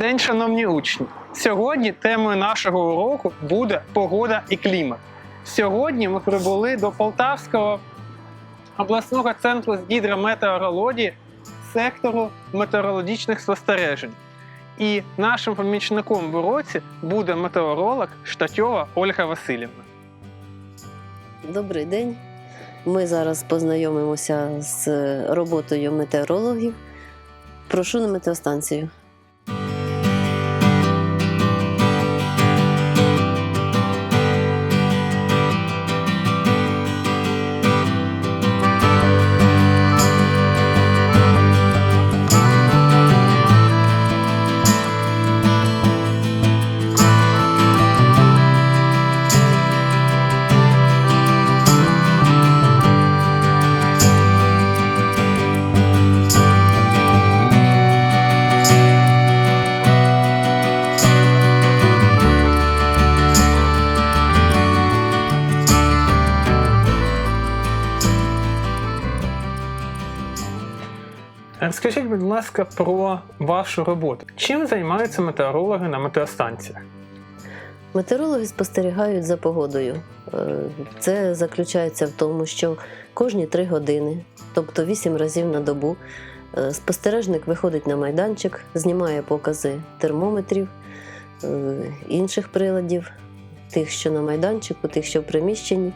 день, шановні учні! Сьогодні темою нашого уроку буде погода і клімат. Сьогодні ми прибули до Полтавського обласного центру з гідрометеорології сектору метеорологічних спостережень. І нашим помічником в уроці буде метеоролог Штатьова Ольга Васильівна. Добрий день. Ми зараз познайомимося з роботою метеорологів. Прошу на метеостанцію. Розкажіть, будь ласка, про вашу роботу. Чим займаються метеорологи на метеостанціях? Метеорологи спостерігають за погодою. Е, Це заключається в тому, що кожні три години, тобто вісім разів на добу, е, спостережник виходить на майданчик, знімає покази термометрів, е, інших приладів, тих, що на майданчику, тих, що в приміщенні.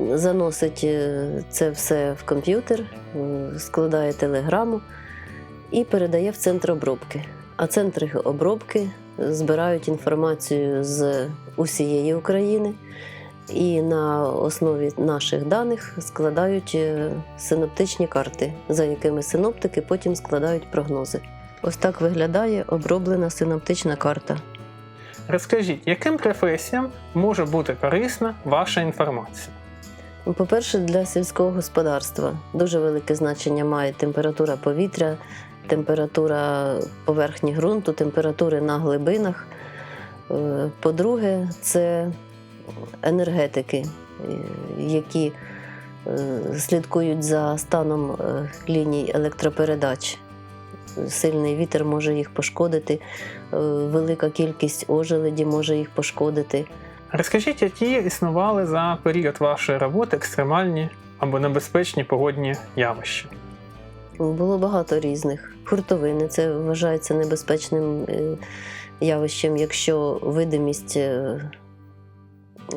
Заносить е, це все в комп'ютер, е, складає телеграму і передає в центр обробки. А центри обробки збирають інформацію з усієї України і на основі наших даних складають е, синоптичні карти, за якими синоптики потім складають прогнози. Ось так виглядає оброблена синоптична карта. Розкажіть, яким професіям може бути корисна ваша інформація? По-перше, для сільського господарства дуже велике значення має температура повітря, температура поверхні ґрунту, температури на глибинах. Е, По-друге, це енергетики, е, які е, слідкують за станом ліній електропередач. Сильний вітер може їх пошкодити, велика кількість ожеледі може їх пошкодити. Розкажіть, які існували за період вашої роботи екстремальні або небезпечні погодні явища? Було багато різних. Хуртовини це вважається небезпечним е, явищем, якщо видимість е,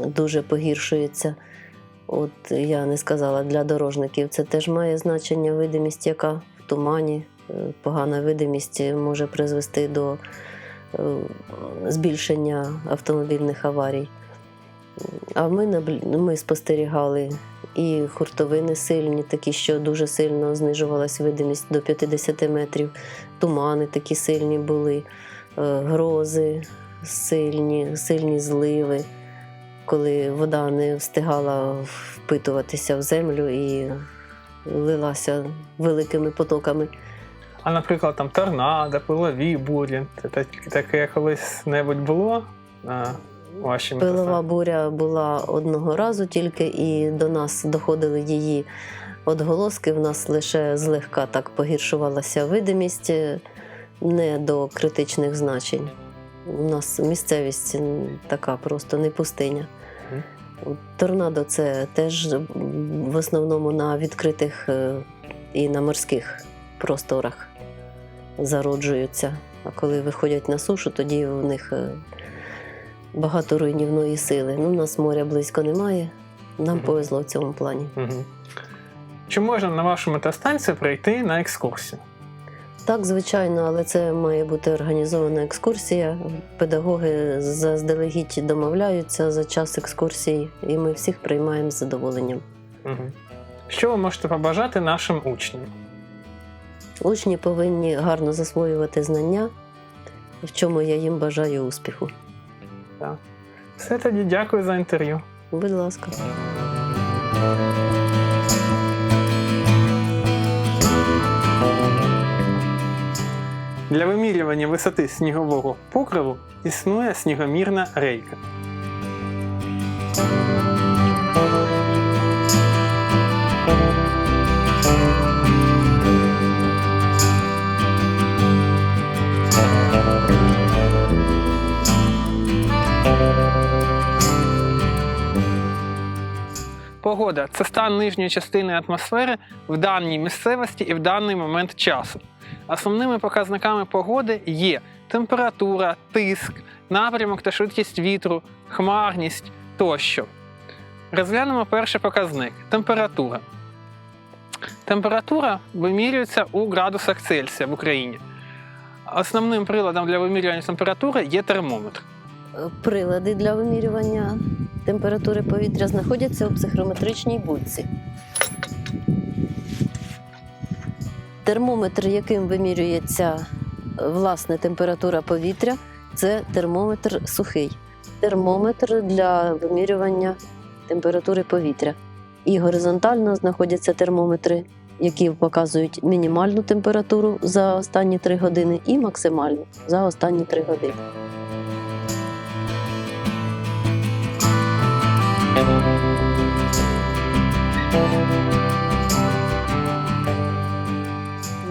дуже погіршується. От я не сказала для дорожників, це теж має значення видимість, яка в тумані. Е, Погана видимість може призвести до збільшення автомобільних аварій. А ми, ми спостерігали і хуртовини сильні, такі, що дуже сильно знижувалась видимість до 50 метрів, тумани такі сильні були, е, грози сильні, сильні зливи, коли вода не встигала впитуватися в землю і лилася великими потоками. А, наприклад, там торнадо, пилові бурі. Таке колись небудь було вашій Пилова буря була одного разу тільки, і до нас доходили її отголоски. В нас лише злегка так погіршувалася видимість, е, не до критичних значень. У нас місцевість така просто не пустиня. Торнадо це теж в основному на відкритих е, і на морських просторах зароджуються. А коли виходять на сушу, тоді у них е, багато руйнівної сили. Ну, у нас моря близько немає. Нам Мгм. повезло в цьому плані. Угу. Чи можна на вашу метеостанцію прийти на екскурсію? Так, звичайно, але це має бути організована екскурсія. Педагоги заздалегідь домовляються за час екскурсії, і ми всіх приймаємо з задоволенням. Угу. Що ви можете побажати нашим учням? Учні повинні гарно засвоювати знання, в чому я їм бажаю успіху. Все тоді дякую за інтерв'ю. Будь ласка. Для вимірювання висоти снігового покриву існує снігомірна рейка. Погода це стан нижньої частини атмосфери в даній місцевості і в даний момент часу. Основними показниками погоди є температура, тиск, напрямок та швидкість вітру, хмарність тощо. Розглянемо перший показник температура. Температура вимірюється у градусах Цельсія в Україні. Основним приладом для вимірювання температури є термометр. Прилади для вимірювання температури повітря знаходяться у психрометричній будці. Термометр, яким вимірюється е, власне температура повітря, це термометр сухий. Термометр для вимірювання температури повітря. І горизонтально знаходяться термометри, які показують мінімальну температуру за останні 3 години і максимальну за останні 3 години.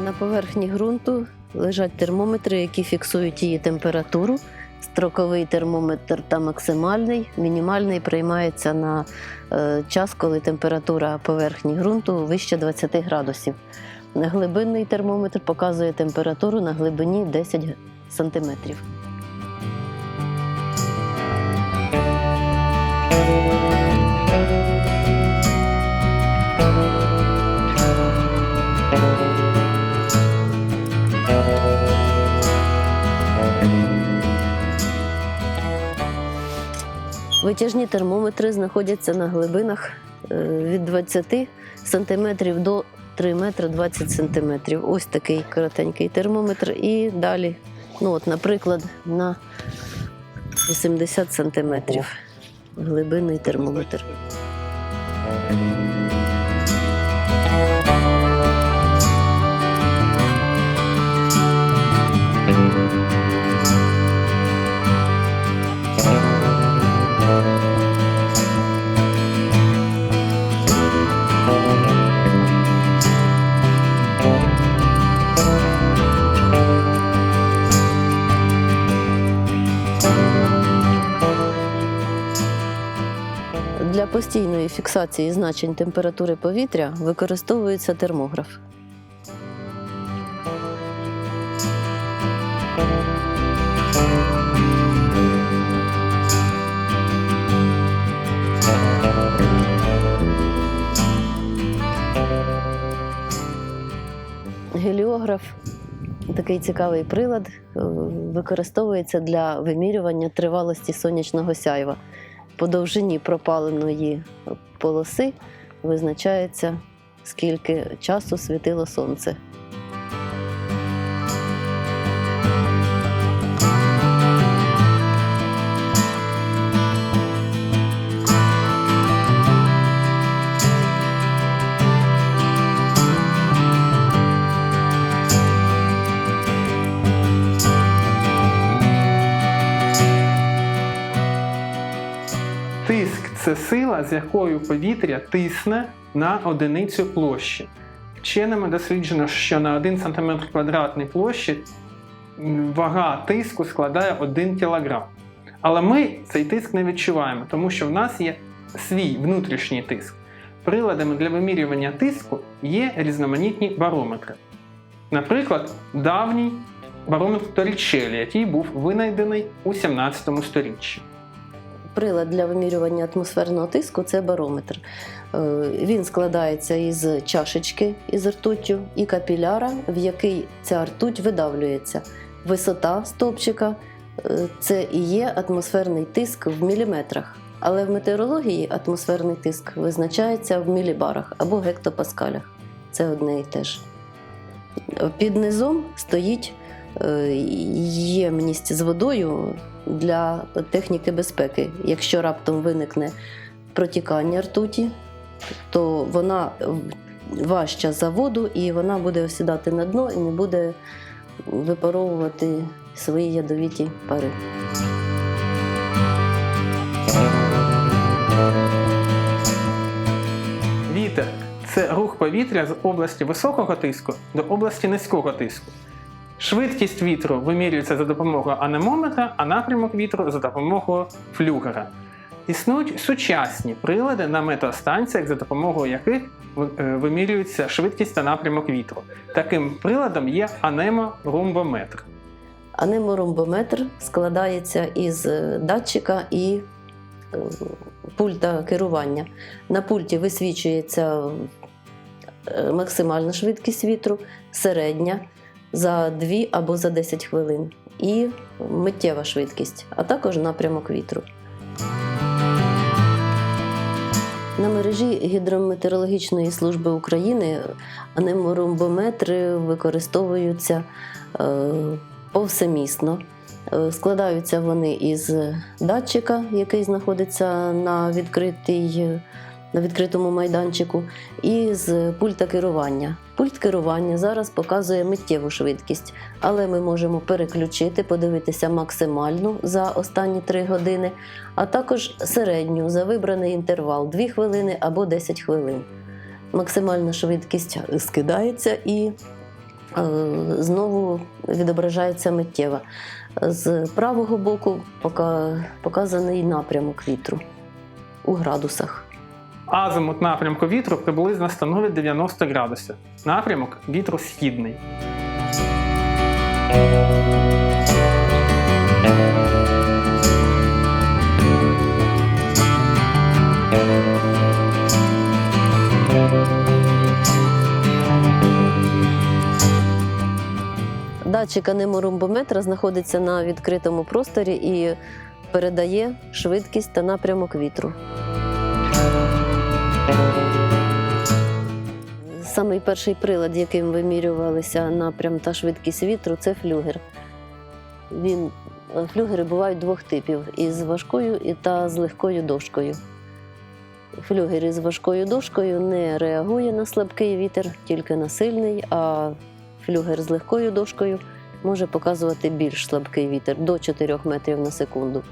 На поверхні ґрунту лежать термометри, які фіксують її температуру. Строковий термометр та максимальний. Мінімальний приймається на е, час, коли температура поверхні ґрунту вище 20 градусів. Глибинний термометр показує температуру на глибині 10 сантиметрів. Витяжні термометри знаходяться на глибинах е, від 20 см до 3 метри 20 см. Ось такий коротенький термометр. І далі, ну от, наприклад, на 80 см глибинний термометр. Для постійної фіксації значень температури повітря використовується термограф. Геліограф такий цікавий прилад е, використовується для вимірювання тривалості сонячного сяйва. По довжині пропаленої полоси визначається, скільки часу світило сонце. Сила, з якою повітря тисне на одиницю площі. Вченими досліджено, що на 1 см квадратний площі вага тиску складає 1 кг. Але ми цей тиск не відчуваємо, тому що в нас є свій внутрішній тиск. Приладами для вимірювання тиску є різноманітні барометри. Наприклад, давній барометр Торрічелі, який був винайдений у 17 сторіччі. Прилад для вимірювання атмосферного тиску це барометр. Е, Він складається із чашечки із ртуттю і капіляра, в який ця ртуть видавлюється. Висота стовпчика е, це і є атмосферний тиск в міліметрах. Але в метеорології атмосферний тиск визначається в мілібарах або гектопаскалях. Це одне і те ж. Під низом стоїть ємність з водою для техніки безпеки. Якщо раптом виникне протікання ртуті, то вона важча за воду і вона буде осідати на дно і не буде випаровувати свої ядовіті пари. Вітер це рух повітря з області високого тиску до області низького тиску. Швидкість вітру вимірюється за допомогою анемометра, а напрямок вітру за допомогою флюгера. Існують сучасні прилади на метеостанціях, за допомогою яких е, вимірюється швидкість та напрямок вітру. Таким приладом є анеморумбометр. Анеморомбометр складається із е, датчика і е, пульта керування. На пульті висвічується максимальна швидкість вітру, середня за 2 або за 10 хвилин, і миттєва швидкість, а також напрямок вітру. На мережі Гідрометеорологічної служби України анеморомбометри використовуються е, повсемісно. Е, Складаються вони із датчика, який знаходиться на, відкритій, на відкритому майданчику, і з пульта керування. Пульт керування зараз показує миттєву швидкість, але ми можемо переключити, подивитися максимальну за останні 3 години, а також середню за вибраний інтервал 2 хвилини або 10 хвилин. Максимальна швидкість скидається і е, знову відображається миттєва. З правого боку показаний напрямок вітру у градусах. Азимут напрямку вітру приблизно становить 90 градусів. Напрямок вітру східний. Датчик анеморомбометра знаходиться на відкритому просторі і передає швидкість та напрямок вітру. Самий перший прилад, яким вимірювалися напрям та швидкість вітру, це флюгер. Він, е, флюгери бувають двох типів: із важкою та з легкою дошкою. Флюгер із важкою дошкою не реагує на слабкий вітер, тільки на сильний, а флюгер з легкою дошкою може показувати більш слабкий вітер до 4 метрів на секунду.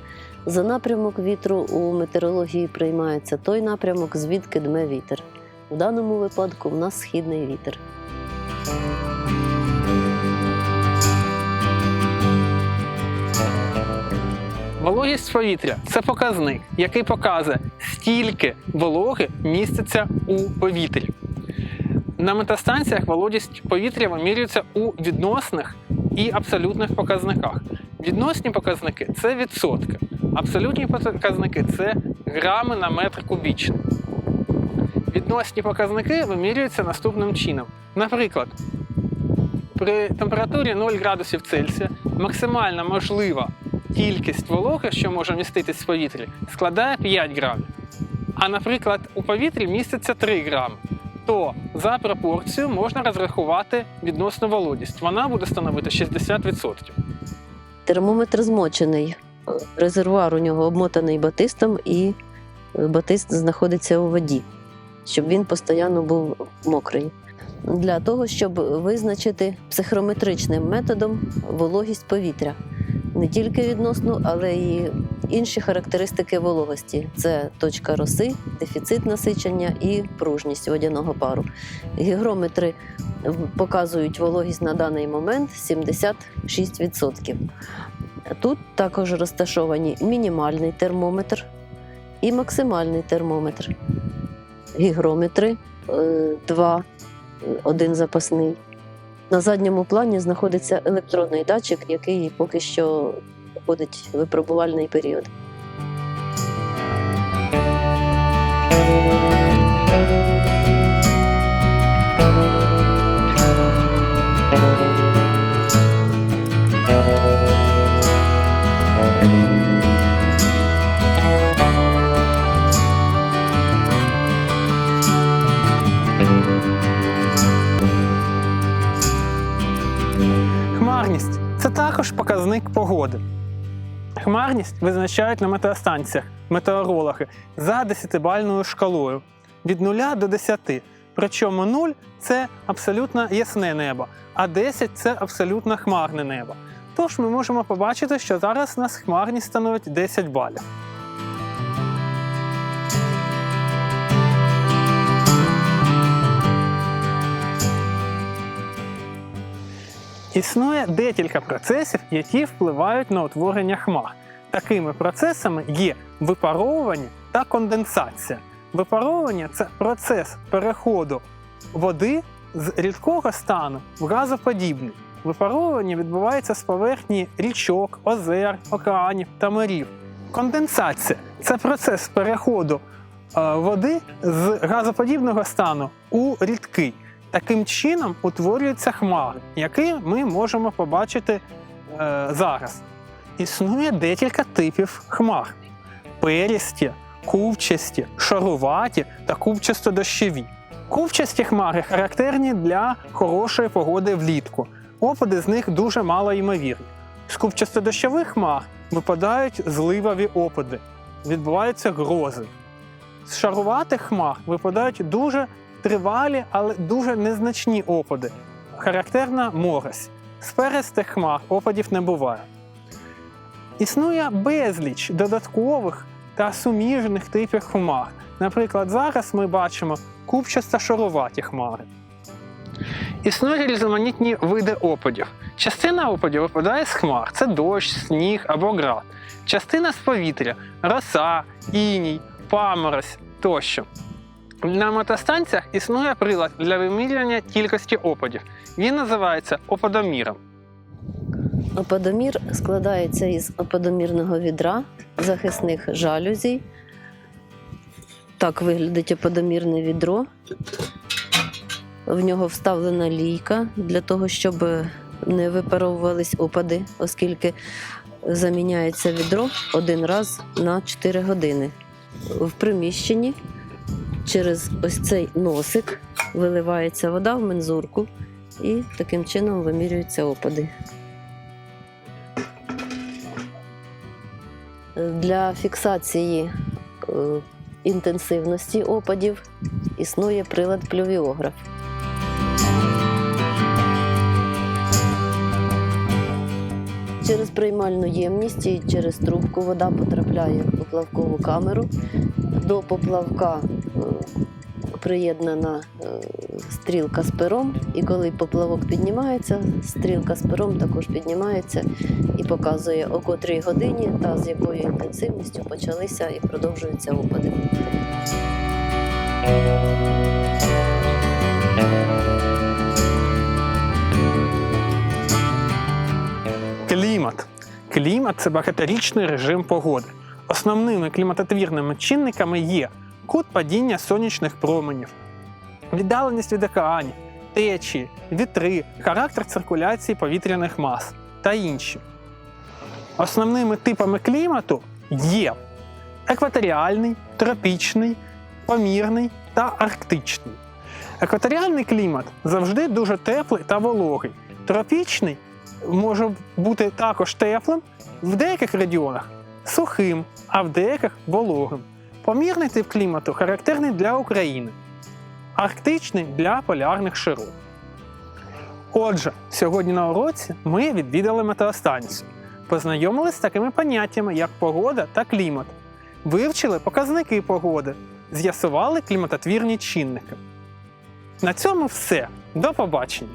За напрямок вітру у метеорології приймається той напрямок, звідки дме вітер. В даному випадку в нас східний вітер. Вологість повітря це показник, який показує, скільки вологи міститься у повітрі. На метастанціях вологість повітря вимірюється у відносних і абсолютних показниках. Відносні показники це відсотки, абсолютні показники це грами на метр кубічний. Відносні показники вимірюються наступним чином. Наприклад, при температурі 0 градусів Цельсія максимальна можлива кількість вологи, що може міститись в повітрі, складає 5 грамів. А, наприклад, у повітрі міститься 3 грами. То за пропорцію можна розрахувати відносну вологість. Вона буде становити 60%. Термометр змочений. Резервуар у нього обмотаний батистом, і батист знаходиться у воді, щоб він постійно був мокрий. Для того, щоб визначити психрометричним методом вологість повітря. Не тільки відносну, але й інші характеристики вологості: це точка роси, дефіцит насичення і пружність водяного пару. Гігрометри показують вологість на даний момент 76%. Тут також розташовані мінімальний термометр і максимальний термометр. Гігрометри е, два, один запасний. На задньому плані знаходиться електронний датчик, який поки що проходить випробувальний період. Хмарність визначають на метеостанціях метеорологи за 10-бальною шкалою від 0 до 10. Причому 0 це абсолютно ясне небо, а 10 це абсолютно хмарне небо. Тож ми можемо побачити, що зараз у нас хмарність становить 10 балів. Існує декілька процесів, які впливають на утворення хмар. такими процесами є випаровування та конденсація. Випаровування це процес переходу води з рідкого стану в газоподібний. Випаровування відбувається з поверхні річок, озер, океанів та морів. Конденсація це процес переходу е, води з газоподібного стану у рідкий. Таким чином утворюються хмари, які ми можемо побачити е, зараз. Існує декілька типів хмар: перісті, купчасті, шаруваті та купчасто-дощові. Купчасті хмари характерні для хорошої погоди влітку. Опади з них дуже мало ймовірні. З купчасто-дощових хмар випадають зливові опади, відбуваються грози. З шаруватих хмар випадають дуже тривалі, але дуже незначні опади. Характерна морось. З перистих хмар опадів не буває. Існує безліч додаткових та суміжних типів хмар. Наприклад, зараз ми бачимо купчасто шаруваті хмари. Існують різноманітні види опадів. Частина опадів випадає з хмар це дощ, сніг або град. Частина з повітря роса, іній, паморозь тощо. На мотостанціях існує прилад для вимірювання кількості опадів. Він називається опадоміром. Опадомір складається із опадомірного відра, захисних жалюзій. Так виглядить опадомірне відро. В нього вставлена лійка для того, щоб не випаровувались опади, оскільки заміняється відро один раз на 4 години. В приміщенні через ось цей носик виливається вода в мензурку і таким чином вимірюються опади. Для фіксації е, інтенсивності опадів існує прилад плювіограф. Через приймальну ємність і через трубку вода потрапляє в поплавкову камеру. До поплавка е, приєднана е, стрілка з пером, і коли поплавок піднімається, стрілка з пером також піднімається і показує о котрій годині та з якою інтенсивністю почалися і продовжуються опади. Клімат це багаторічний режим погоди. Основними кліматотвірними чинниками є кут падіння сонячних променів, віддаленість від океанів, течії, вітри, характер циркуляції повітряних мас та інші. Основними типами клімату є екваторіальний, тропічний, помірний та арктичний. Екваторіальний клімат завжди дуже теплий та вологий. Тропічний може бути також теплим, в деяких регіонах сухим, а в деяких вологим. Помірний тип клімату характерний для України, арктичний для полярних широт. Отже, сьогодні на уроці ми відвідали метеостанцію, познайомилися з такими поняттями, як погода та клімат, вивчили показники погоди, з'ясували кліматотвірні чинники. На цьому все. До побачення!